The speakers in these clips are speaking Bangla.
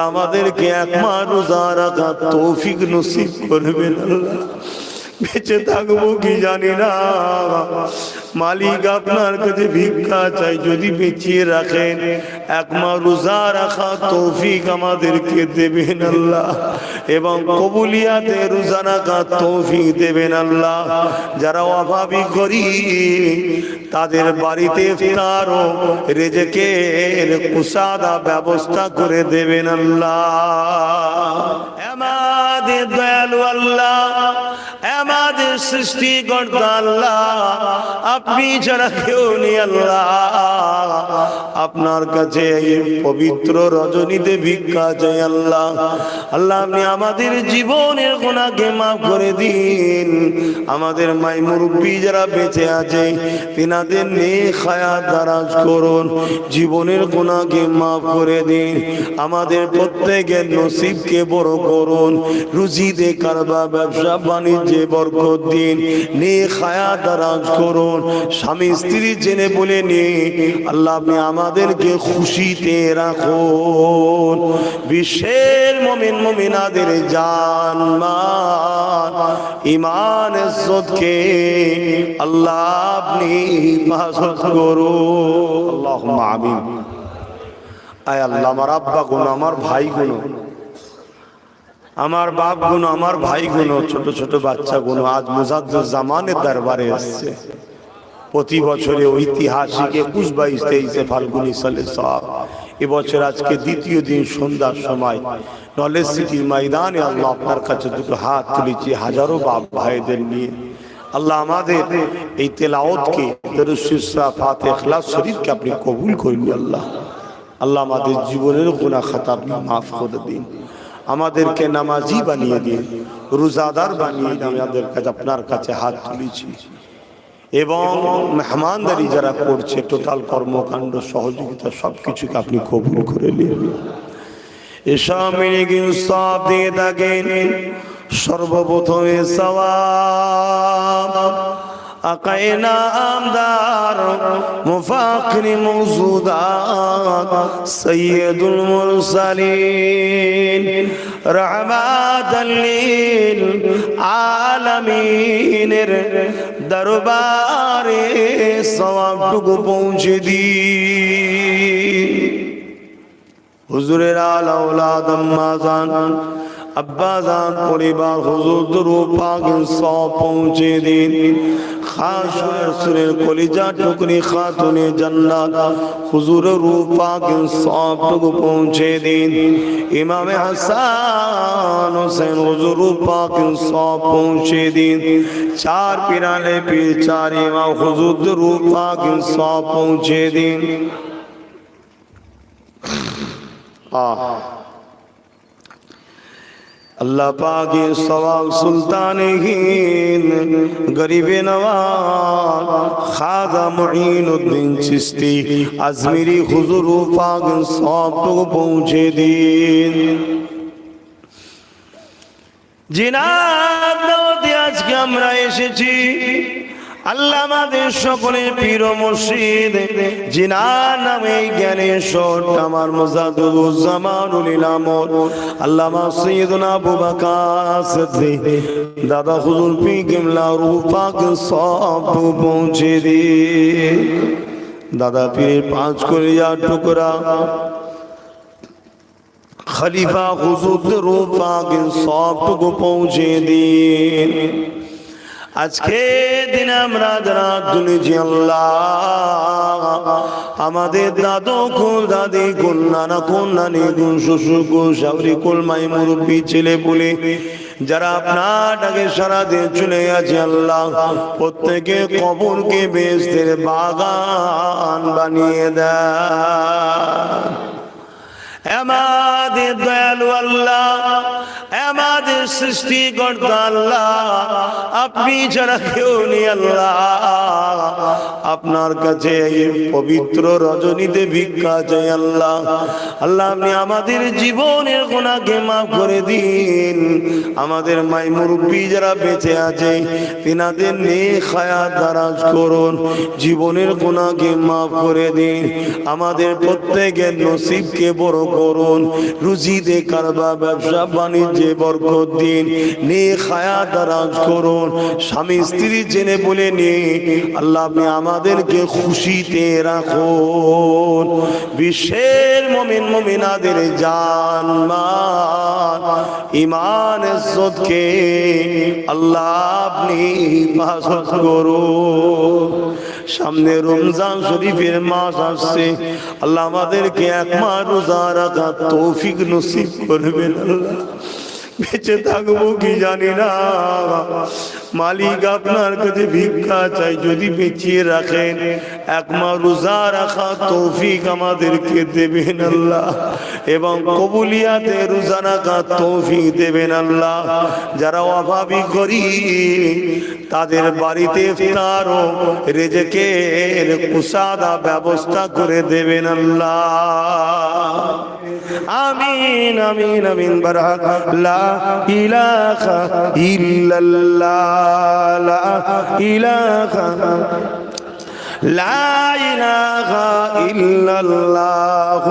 আমাদেরকে এক মা রোজা রাখা তৌফিক নসিব করবেন আল্লাহ। বেঁচে থাকব কি জানি না মালিক আপনার কাছে ভিক্ষা চাই, যদি বেঁচিয়ে রাখেন, এক মা রোজা রাখা তৌফিক আমাদেরকে দেবেন আল্লাহ। এবং কবুলিয়াতে রোজা রাখা তৌফিক দেবেন আল্লাহ। যারা অভাবী করি তাদের বাড়িতে তার রেজেকের কুসাদা ব্যবস্থা করে দেবেন আল্লাহ। আমাদের দয়ালু আল্লাহ আমাদের সৃষ্টিকর্তা আল্লাহ। আপনি ছাড়া কেউ নেই আল্লাহ। আপনার কাছে এই পবিত্র রজনীতে ভিক্ষা চাই আল্লাহ। আল্লাহ, আপনি আমাদের জীবনের গোনাকে মাফ করে দিন। আমাদের মাই মুরব্বী যারা বেঁচে আছে, তিনাদের নেই খায়াত দারাজ করুন, জীবনের গোনাকে মাফ করে দিন। আমাদের প্রত্যেকের নসিবকে বড় করুন। রুজিতে কারবা, ব্যবসা, বাণিজ্যে বরকত দিন। নে খায়া দারাজ করুন। স্বামী, স্ত্রী জেনে বলে নে, আল্লাহ আপনি আমাদেরকে খুশিতে রাখুন। বিশ্বের মমিন মমিনাদের জান মান ইমান ইজ্জতকে আল্লাহ আপনি হেফাজত করুন। আল্লাহুম্মা আমিন। আয় আল্লাহ, আমার আব্বা গুণ, আমার ভাই গুণ। আমার বাপ গুণ, আমার ভাই গুণ, ছোট ছোট বাচ্চা গুণ আজ মুজাদ্দুর জামানের দরবারে আসছে প্রতি বছরে ঐতিহাসিক একুশ বাইশ তেইশে ফাল্গুনি সালে সব। এবছর আজকে দ্বিতীয় দিন সন্ধ্যার সময় নলেজ সিটির ময়দানে আল্লাহ আপনার কাছে দুটো হাত তুলেছি, হাজারো বাপ ভাইদের নিয়ে। আল্লাহ আমাদের এই তেলাওতকে ফাতে শরীফকে আপনি কবুল করুন আল্লাহ। আল্লাহ আমাদের জীবনের গুণা খাতা আপনি মাফ করে দিন। আমাদেরকে নামাজি বানিয়ে দিন, রোজাদার বানিয়ে দিন। আমাদের কাছে, আপনার কাছে হাত তুলেছি। এবং মেহমানদারি যারা করছে, টোটাল কর্মকাণ্ড, সহযোগিতা সব কিছুকে আপনি কবুল করে নিন। এসব সব দিয়ে থাকেন সর্বপ্রথমে সওয়াব। আকাইনা আমদার মুফাকরি মৌজুদাত সৈয়দুল মুরসালিন, রহমাতাল লিল আলামিনের দরবারে সওয়াবটুকু পৌঁছে দিন। হুজুরের আলা ওলাদ আম্মা জান আব্বা জান পরিবার, হুজুর, দুরু পাক সব পৌঁছে দিন। খাস সুরের কলিজা টুকরি খাতুনে জান্নাত। হুজুর রূপ পাক সব টুকু পৌঁছে দিন। ইমামে হাসান হোসেন হুজুর রূপ পাক সব পৌঁছে দিন। চার পিরালে পীর, চার ইমাম হুজুর রূপ পাক সব পৌঁছে দিন। আহ। আল্লাহ পাকে সওয়াল সুলতান হিন্দ গরিবে নওয়াজ খাজা মুঈনুদ্দিন চিশতি আজমিরি হুজুর পাক সব পৌঁছে দিন। জিনাত আজকে আমরা এসেছি। আল্লাহ আমাদের সকলে পীর মুর্শিদ। জিনার নামে জ্ঞানেশ্বর আমার মুজাদুজ্জামানুল ইলামত। আল্লামা সৈয়দনা আবু বকর সিদ্দিক। দাদা হুজুর পি কিমলা রূপাক সব পৌঁছে দে দাদা পীর পাঁচ কলিয়া টুকরা। খলিফা হুজুর রূপাক সবটুকু পৌঁছে দিন। আজকে দিন আমরা যারা তুলেছি আল্লাহ, আমাদের দাদু কুল দাদি কুল নানা কুল নানি কুল শ্বশুর, কুল সাবরি কুল, মাই, মুরব্বী, ছেলে বলে যারা আপনার ডাকে সারা দিয়ে চলে আছে আল্লাহ, প্রত্যেকে কবরকে বেস্তের বাগান বানিয়ে দেয় আমাদের দয়ালু আল্লাহ সৃষ্টিকর্তা আল্লাহ। আপনি ছাড়া কেউ নেই আল্লাহ। আপনার কাছে পবিত্র রজনীতে ভিক্ষা চাই আল্লাহ। আল্লাহ, আপনি আমাদের জীবনের গুণাকে মাফ করে দিন। আমাদের মাই মুরব্বী যারা বেঁচে আছে, তিনাদের নেই খায়া দারাজ করুন। জীবনের গুণাকে মাফ করে দিন। আমাদের প্রত্যেকের নসিবকে বড় করুন। রুজিতে কারবা ব্যবসা, বাণিজ্যে বরকত দিন। নে খায়া দারাজ করুন। স্বামী স্ত্রী জেনে বলে নে আল্লাহ আপনি আমাদেরকে খুশিতে রাখুন। বিশ্বের মমিন মমিনাদের জান মান ইমান ইজ্জতকে আল্লাহ আপনি হেফাজত সামনে রমজান শরীফের মাস আসছে, আল্লাহ আমাদেরকে এক মাস রোজা রাখা তৌফিক নসিব করবেন আল্লাহ। বেঁচে থাকব কি জানি না মালিক আপনার কাছে ভিক্ষা চাই, যদি বেঁচিয়ে রাখেন, এক মা রোজা রাখা তৌফিক আমাদেরকে দেবেন আল্লাহ। এবং কবুলিয়াতে রোজা রাখা তৌফিক দেবেন আল্লাহ। যারা অভাবী করি তাদের বাড়িতে তারও রেজেকের কুসাদা ব্যবস্থা করে দেবেন আল্লাহ। আমিন আমিন আমিন বারাক লা ইলাহা ইল্লাল্লাহ। লা ইলাহা লা ইলাহা ইল্লাল্লাহ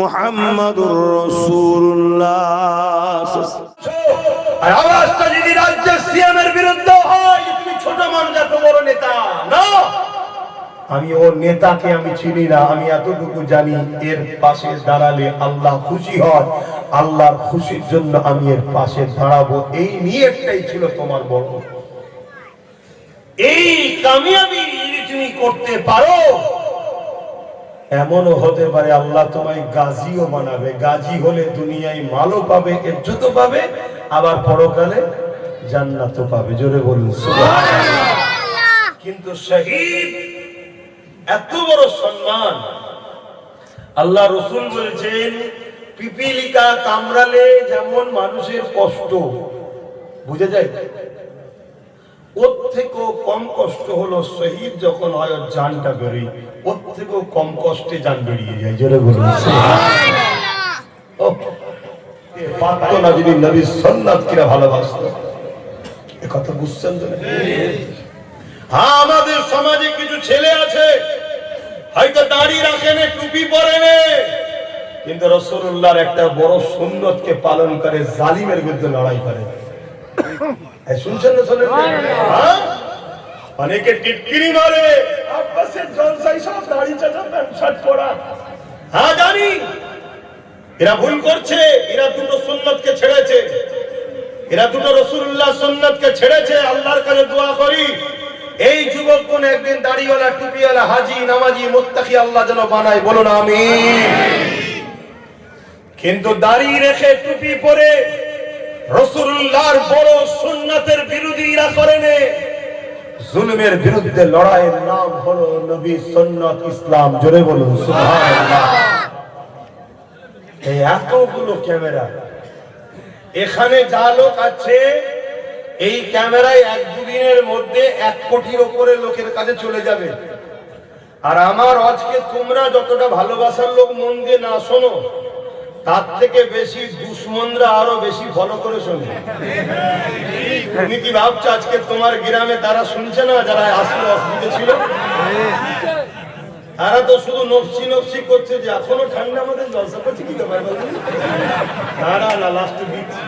মুহাম্মাদুর রাসূলুল্লাহ। আর আওয়াজটা যদি রাজ্যের সিএম সিএমের বিরুদ্ধে হয় তুমি ছোট মানুষ এত বড় নেতা না আমি ওর নেতাকে আমি চিনি না আমি এতটুকু জানি এর পাশে দাঁড়ালে আল্লাহ খুশি হয়। আল্লাহর খুশির জন্য আমি এর পাশে দাঁড়াবো। এই নিয়তটাই ছিল তোমার বড়। এই কামিয়াবি যদি তুমি করতে পারো এমনও হতে পারে আল্লাহ তোমায় গাজীও বানাবে। গাজী হলে দুনিয়ায় মালও পাবে ইজ্জতও পাবে আবার পরকালে জান্নাতও পাবে। জোরে বলুন কিন্তু শহীদ এত বড় সম্মান। আল্লাহ রসুল বলেছেন, পিপিলিকা কামড়ালে যেমন মানুষের কষ্ট। বুঝে যায়? ওর থেকেও কম কষ্ট হলো শহীদ যখন হয়, ওর জানটা বেরোয়। ওর থেকেও কম কষ্টে জান বেরিয়ে যায়, জোরে বলুন। যদি নবী সন্ন্যাত কিরা ভালোবাসতো কথা বুঝছেন তো হ্যাঁ আমাদের সমাজে কিছু ছেলে আছে, হয়তো দাড়ি রাখে না, টুপি পরে নে, কিন্তু রসুল্লাহর একটা বড় সুন্নতকে পালন করে, জালিমের বিরুদ্ধে লড়াই করে। শুনছেন না শোনেন হ্যাঁ? অনেকে টিটকিরি মারে, আব্বাসের সব দাড়ি চাচা প্যান্ট শার্ট হ্যাঁ জানি। এরা ভুল করছে, এরা দুটো সুন্নতকে ছেড়েছে। এরা দুটো রসুল্লাহ সুন্নতকে ছেড়েছে, আল্লাহর কাছে দোয়া করি। এই যুবক কোন একদিন দাড়িওয়ালা, টুপিওয়ালা, হাজি, নামাজি, মুত্তাকি আল্লাহ যেন বানায়, বলুন আমি কিন্তু দাড়ি রেখে টুপি পরে রসুল্লাহর বড় সুন্নাতের বিরোধীরা করেনে জুলুমের বিরুদ্ধে লড়াইয়ের নাম হলো নবী সুন্নত ইসলাম। জোরে বলুন এতগুলো ক্যামেরা। এখানে যা লোক আছে এই ক্যামেরায় এক দুদিনের মধ্যে এক কোটির ওপরে লোকের কাছে চলে যাবে। আর আমার আজকে তোমরা যতটা ভালোবাসার লোক মন দিয়ে না শোনো, তার থেকে বেশি দুশ্মনরা আরও বেশি ফলো করে শোনে। তুমি কি ভাবছ আজকে তোমার গ্রামে তারা শুনছে না যারা আসলো অসুবিধে ছিল? তারা তো শুধু নফসি নফসি করছে যে এখনও ঠান্ডা আমাদের জলসা করছে কি? না না না লাস্টে দিচ্ছি।